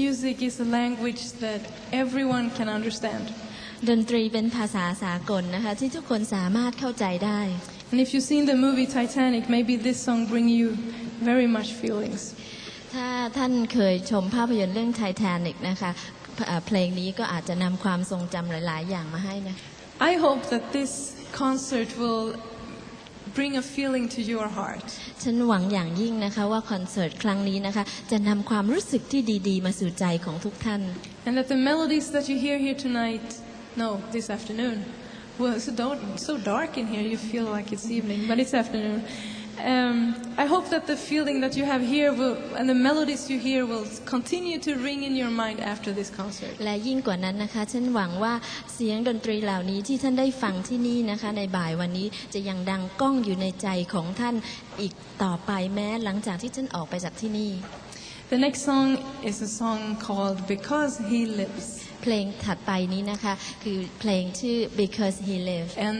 Music is a language that everyone can understand. ดนตรีเป็นภาษาสากลนะคะ ที่ทุกคนสามารถเข้าใจได้ And if you've seen the movie Titanic, maybe this song bring you very much feelings. ถ้าท่านเคยชมภาพยนตร์เรื่องไททานิกนะคะเอ่อเพลงนี้ก็อาจจะนำความทรงจำหลาย ๆ อย่างมาให้นะ I hope that this concert will bring a feeling to your heart. ฉันหวังอย่างยิ่งนะคะว่าคอนเสิร์ตครั้งนี้นะคะจะนำความรู้สึกที่ดีๆ มาสู่ใจของทุกท่าน And that the melodies that you hear here tonight, no, this afternoon, well, so, don't, so dark in here, you feel like it's evening, but it's afternoon. Um, I hope that the feeling that you have here will, and the melodies you hear will continue to ring in your mind after this concert. และยิ่งกว่านั้นนะคะฉันหวังว่าเสียงดนตรีเหล่านี้ที่ท่านได้ฟังที่นี่นะคะในบ่ายวันนี้จะยังดังก้องอยู่ในใจของท่านอีกต่อไปแม้หลังจากที่ท่านออกไปจากที่นี่ The next song is a song called Because He Lives. เพลงถัดไปนี้นะคะคือเพลงชื่อ because he lives And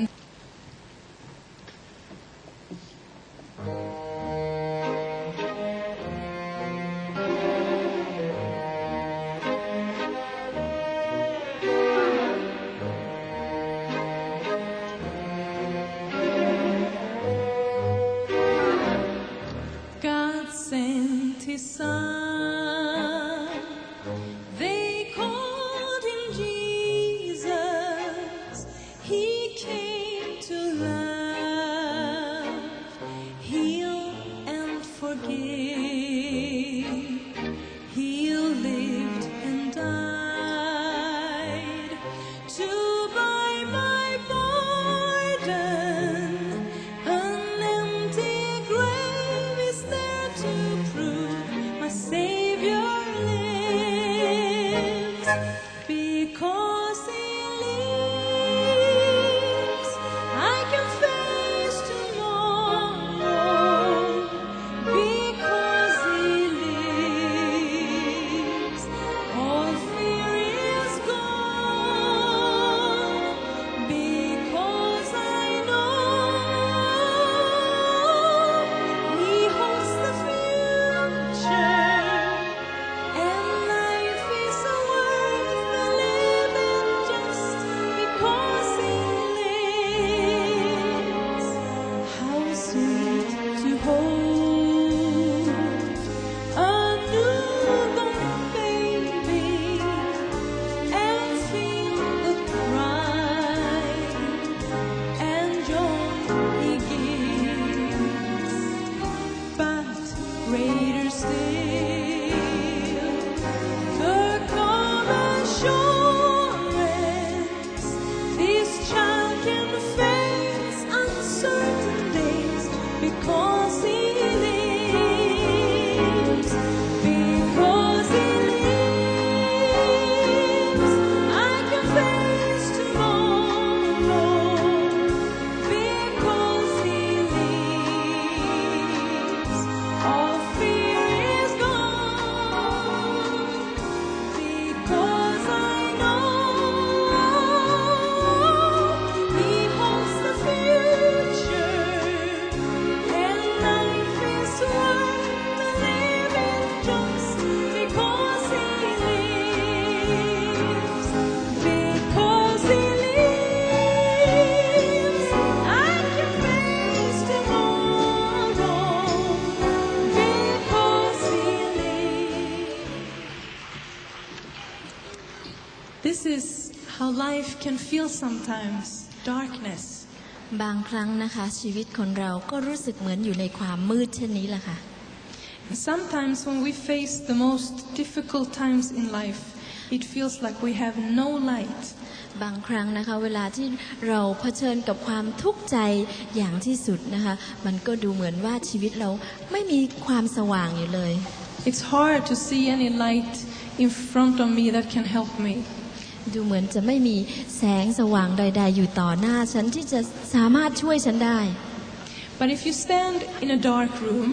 lives. How life can feel sometimes darkness. บางครั้งนะคะ ชีวิตคนเราก็รู้สึกเหมือนอยู่ในความมืดเช่นนี้แหละค่ะ Sometimes when we face the most difficult times in life, it feels like we have no light. บางครั้งนะคะ เวลาที่เราเผชิญกับความทุกข์ใจอย่างที่สุดนะคะ มันก็ดูเหมือนว่าชีวิตเราไม่มีความสว่างอยู่เลย It's hard to see any light in front of me that can help me. ดูเหมือนจะไม่มีแสงสว่างใด ๆ อยู่ต่อหน้าฉันที่จะสามารถช่วยฉันได้ But if you stand in a dark room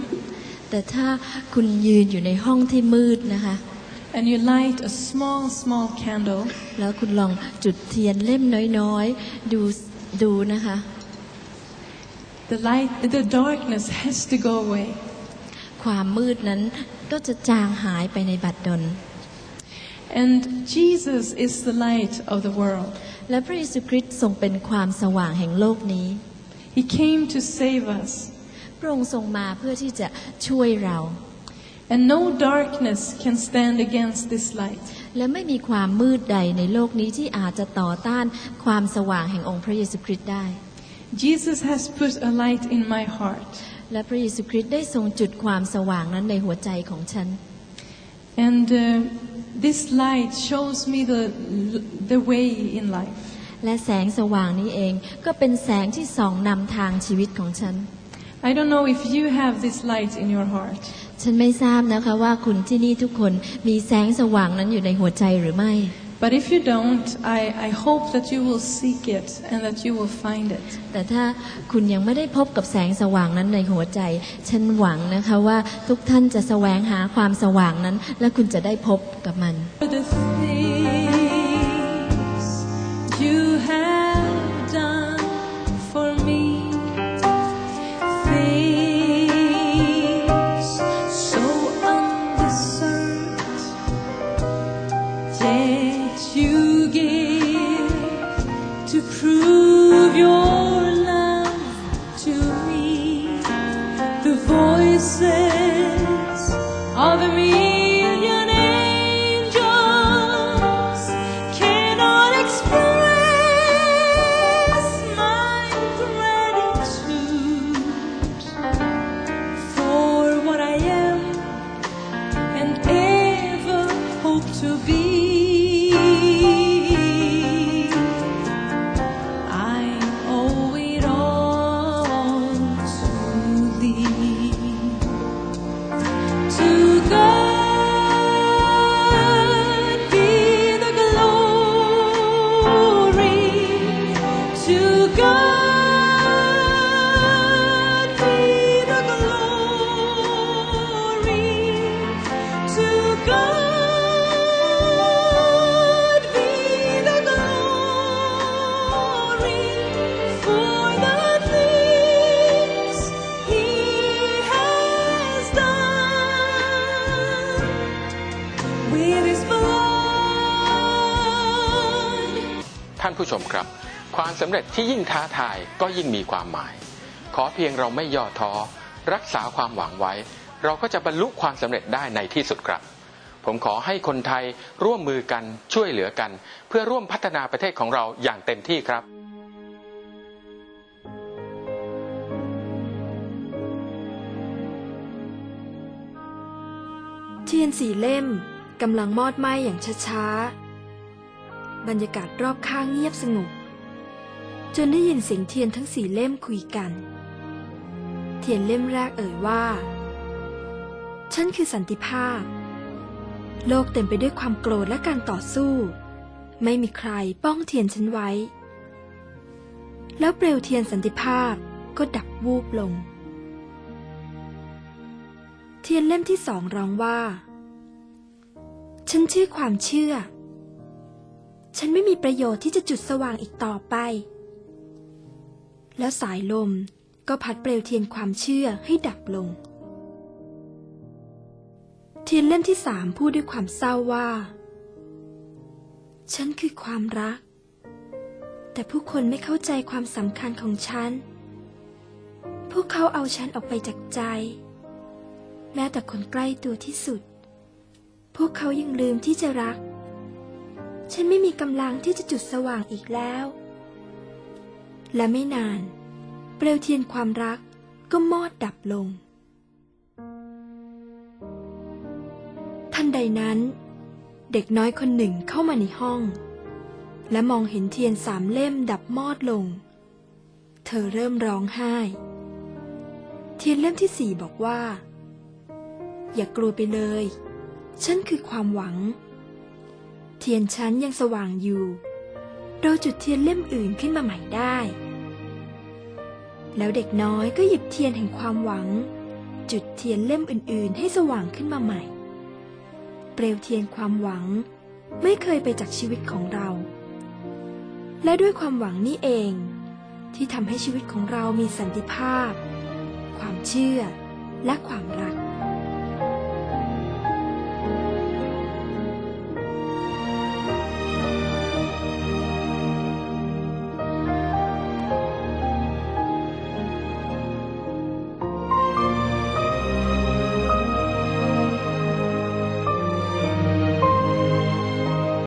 แต่ถ้าคุณยืนอยู่ในห้องที่มืดนะคะ and you light a small, small candle, แล้วคุณลองจุดเทียนเล่มน้อยๆ ดูดูนะคะ the light, the darkness has to go away. ความมืดนั้นก็จะจางหายไปในบัดดล And Jesus is the light of the world. และพระเยซูคริสต์ทรงเป็นความสว่างแห่งโลกนี้ He came to save us. พระองค์ทรงมาเพื่อที่จะช่วยเรา And no darkness can stand against this light. และไม่มีความมืดใดในโลกนี้ที่อาจจะต่อต้านความสว่างแห่งองค์พระเยซูคริสต์ได้ Jesus has put a light in my heart. และพระเยซูคริสต์ได้ทรงจุดความสว่างนั้นในหัวใจของฉัน And uh, this light shows me the, the way in life. และแสงสว่างนี้เองก็เป็นแสงที่ส่องนำทางชีวิตของฉัน I don't know if you have this light in your heart. ฉันไม่ทราบนะคะว่าคุณที่นี่ทุกคนมีแสงสว่างนั้นอยู่ในหัวใจหรือไม่ But if you don't, I, I hope that you will seek it and that you will find it. แต่ถ้าคุณยังไม่ได้พบกับแสงสว่างนั้นในหัวใจ ฉันหวังนะคะว่าทุกท่านจะแสวงหาความสว่างนั้น และคุณจะได้พบกับมัน For the things voices of a million angels cannot express my gratitude for what I am and ever hope to be. านผู้ชมครับ ความสำเร็จที่ยิ่งท้าทายก็ยิ่งมีความหมาย ขอเพียงเราไม่ย่อท้อ รักษาความหวังไว้ เราก็จะบรรลุความสำเร็จได้ในที่สุดครับ ผมขอให้คนไทยร่วมมือกันช่วยเหลือกัน เพื่อร่วมพัฒนาประเทศของเราอย่างเต็มที่ครับเทียนสีเล่มกำลังมอดไหม้อย่างช้าๆ บรรยากาศรอบข้างเงียบสงบ จนได้ยินเสียงเทียนทั้งสี่เล่มคุยกัน เทียนเล่มแรกเอ่ยว่า ฉันคือสันติภาพ โลกเต็มไปด้วยความโกรธและการต่อสู้ ไม่มีใครป้องเทียนฉันไว้ แล้วเปลวเทียนสันติภาพก็ดับวูบลง เทียนเล่มที่สองร้องว่า ฉันชื่อความเชื่อ ฉันไม่มีประโยชน์ที่จะจุดสว่างอีกต่อไป แล้วสายลมก็พัดเปลวเทียนความเชื่อให้ดับลง เทียนเล่มที่สามพูดด้วยความเศร้าว่า ฉันคือความรัก แต่ผู้คนไม่เข้าใจความสำคัญของฉัน พวกเขาเอาฉันออกไปจากใจ แม้แต่คนใกล้ตัวที่สุด พวกเขายังลืมที่จะรัก ฉันไม่มีกำลังที่จะจุดสว่างอีกแล้ว และไม่นาน เปลวเทียนความรักก็มอดดับลงทันใดนั้น เด็กน้อยคนหนึ่งเข้ามาในห้อง และมองเห็นเทียนสามเล่มดับมอดลง เธอเริ่มร้องไห้ เทียนเล่มที่สี่บอกว่า อย่ากลัวไปเลย ฉันคือความหวัง เทียนฉันยังสว่างอยู่ เราจุดเทียนเล่มอื่นขึ้นมาใหม่ได้ แล้วเด็กน้อยก็หยิบเทียนแห่งความหวัง จุดเทียนเล่มอื่นๆ ให้สว่างขึ้นมาใหม่ เปลวเทียนความหวังไม่เคยไปจากชีวิตของเรา และด้วยความหวังนี่เอง ที่ทำให้ชีวิตของเรามีสันติภาพ ความเชื่อและความรัก